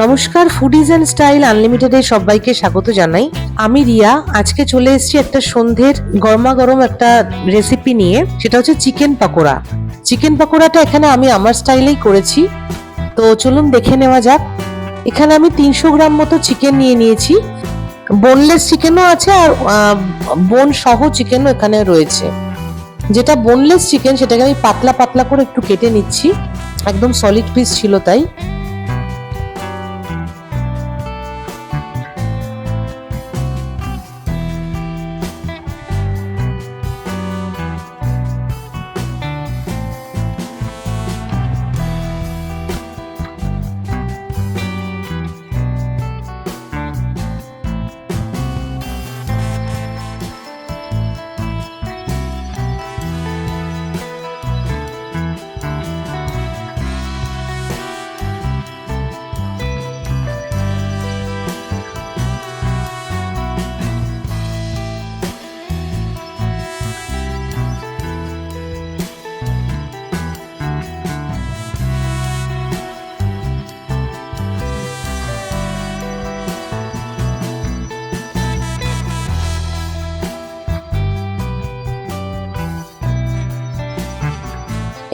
নমস্কার foodies and style আনলিমিটেডে সবাইকে স্বাগত জানাই। আমি রিয়া, আজকে চলে এসেছি একটা সন্ধ্যের গরমা গরম একটা রেসিপি নিয়ে, সেটা হচ্ছে চিকেন পাকোড়া। চিকেন পাকোড়াটা এখানে আমি আমার স্টাইলেই করেছি। তো চলুন দেখে নেওয়া যাক। এখানে আমি তিনশো গ্রাম মতো চিকেন নিয়ে নিয়েছি। বোনলেস চিকেনও আছে আর বোন সহ চিকেনও এখানে রয়েছে। যেটা বোনলেস চিকেন সেটাকে আমি পাতলা পাতলা করে একটু কেটে নিচ্ছি। একদম সলিড পিস ছিল তাই।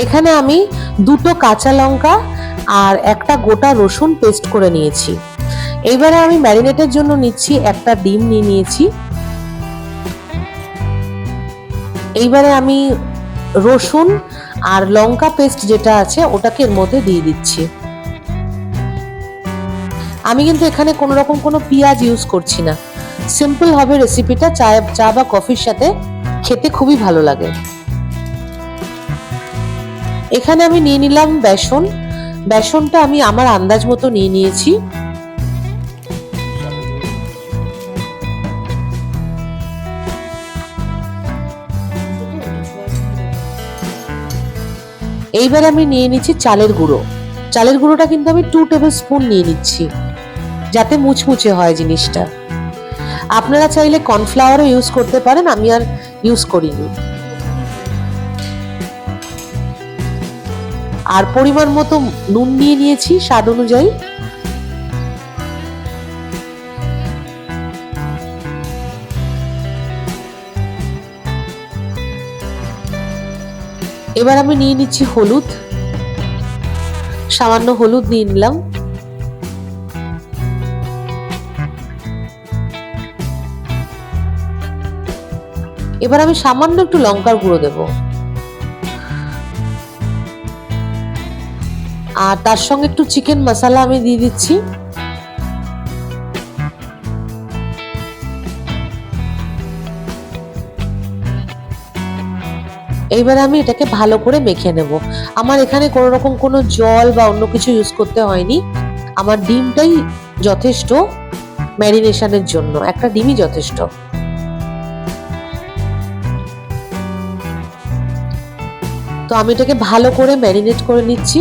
এখানে আমি দুটো কাঁচা লঙ্কা আর একটা গোটা রসুন পেস্ট করে নিয়েছি। এইবারে আমি ম্যারিনেটের জন্য নিচ্ছি একটা ডিম নিয়ে নিয়েছি। এইবারে আমি রসুন আর লঙ্কা পেস্ট যেটা আছে ওটাকে এর মধ্যে দিয়ে দিচ্ছি। আমি কিন্তু এখানে কোনো রকম কোনো পেঁয়াজ ইউজ করছি না। সিম্পল হবে রেসিপিটা চা চা বা কফির সাথে খেতে খুবই ভালো লাগে। এখানে আমি নিয়ে নিলাম বেসন। বেসনটা আমি আমার আন্দাজ মতো নিয়ে নিয়েছি। এইবার আমি নিয়ে নিচ্ছি চালের গুঁড়ো। চালের গুঁড়োটা কিন্তু আমি টু টেবিল স্পুন নিয়ে নিচ্ছি, যাতে মুচমুচে হয় জিনিসটা। আপনারা চাইলে কর্নফ্লাওয়ারও ইউজ করতে পারেন, আমি আর ইউজ করিনি। আর পরিমাণ মতো নুন নিয়ে নিয়েছি, স্বাদ অনুযায়ী। এবার আমি নিয়ে নিচ্ছি হলুদ। সামান্য হলুদ নিয়ে নিলাম। এবার আমি সামান্য একটু লঙ্কার গুঁড়ো দেবো। আর তার সঙ্গে একটু চিকেন মশলা আমি দিয়ে দিচ্ছি। এইবার আমি এটাকে ভালো করে মেখে নেব। আমার এখানে কোনো রকম কোনো জল বা অন্য কিছু ইউজ করতে হয়নি। আমার ডিমটাই যথেষ্ট ম্যারিনেশনের জন্য, একটা ডিমই যথেষ্ট। তো আমি এটাকে ভালো করে ম্যারিনেট করে নিচ্ছি।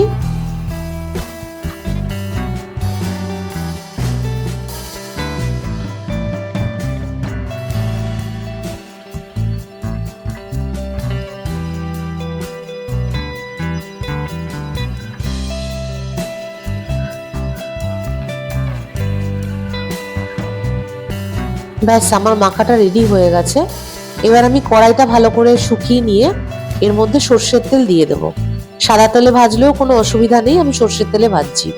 ব্যাস, আমার মাখাটা রেডি হয়ে গেছে। এবার আমি কড়াইটা ভালো করে শুকিয়ে নিয়ে এর মধ্যে সর্ষের তেল দিয়ে দেব। সাদা তেলে ভাজলেও কোনো অসুবিধা নেই, আমি সর্ষের তেলে ভাজছি।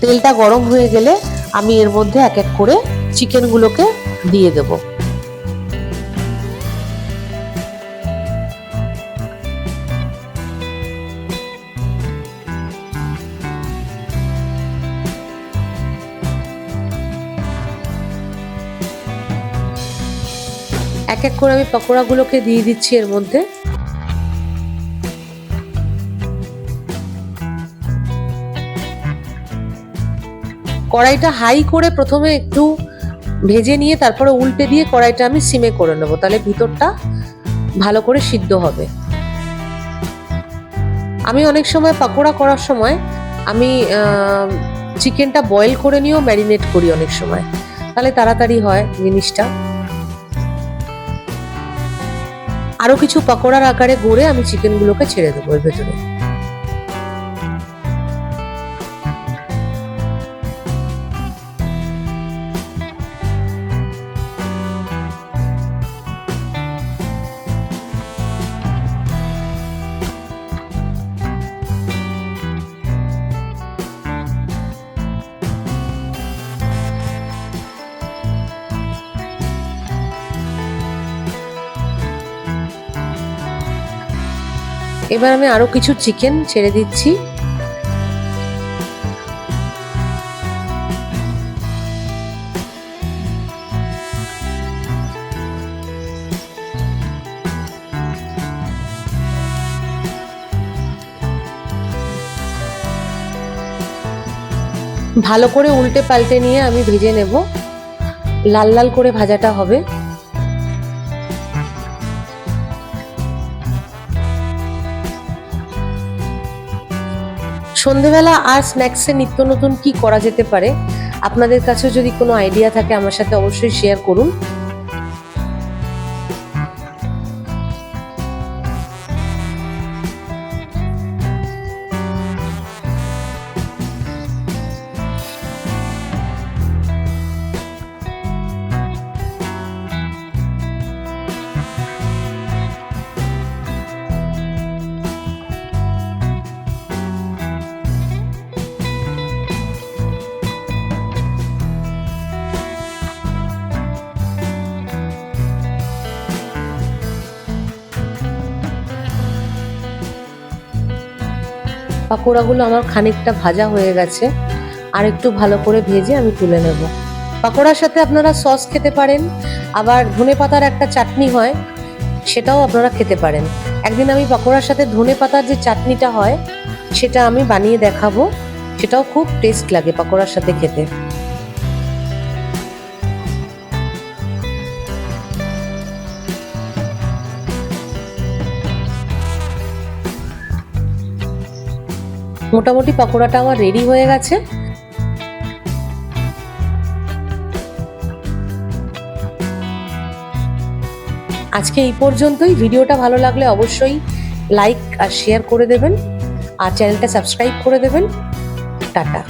তেলটা গরম হয়ে গেলে আমি এর মধ্যে এক এক করে চিকেনগুলোকে দিয়ে দেব। এক এক করে আমি পকোড়াগুলোকে দিয়ে দিচ্ছি এর মধ্যে। কড়াইটা হাই করে প্রথমে একটু ভেজে নিয়ে তারপরে উল্টে দিয়ে কড়াইটা আমি সিমে করে নেব, তাহলে ভিতরটা ভালো করে সিদ্ধ হবে। আমি অনেক সময় পাকোড়া করার সময় আমি চিকেনটা বয়েল করে নিয়েও ম্যারিনেট করি অনেক সময়, তাহলে তাড়াতাড়ি হয় জিনিসটা। আরও কিছু পকোড়ার আকারে গড়ে আমি চিকেনগুলোকে ছেড়ে দেবো এর ভেতরে। এবার আমি আরও কিছু চিকেন ছেড়ে দিচ্ছি। ভালো করে উল্টে পাল্টে নিয়ে আমি ভেজে নেব। লাল লাল করে ভাজাটা হবে। সন্ধেবেলা আর স্ন্যাক্সে নিত্য নতুন কি করা যেতে পারে? আপনাদের কাছেও যদি কোনো আইডিয়া থাকে, আমার সাথে অবশ্যই শেয়ার করুন। পাকোড়াগুলো আমার খানিকটা ভাজা হয়ে গেছে। আর একটু ভালো করে ভেজে আমি তুলে নেব। পাকোড়ার সাথে আপনারা সস খেতে পারেন, আবার ধনে পাতার একটা চাটনি হয়, সেটাও আপনারা খেতে পারেন। একদিন আমি পাকোড়ার সাথে ধনে পাতার যে চাটনিটা হয়, সেটা আমি বানিয়ে দেখাবো, সেটাও খুব টেস্ট লাগে পাকোড়ার সাথে খেতে। মোটামুটি পকোড়াটা আমার রেডি হয়ে গেছে। আজকে এই পর্যন্তই। ভিডিওটা ভালো লাগলে অবশ্যই লাইক আর শেয়ার করে দেবেন। আর চ্যানেলটা সাবস্ক্রাইব করে দেবেন। টাটা।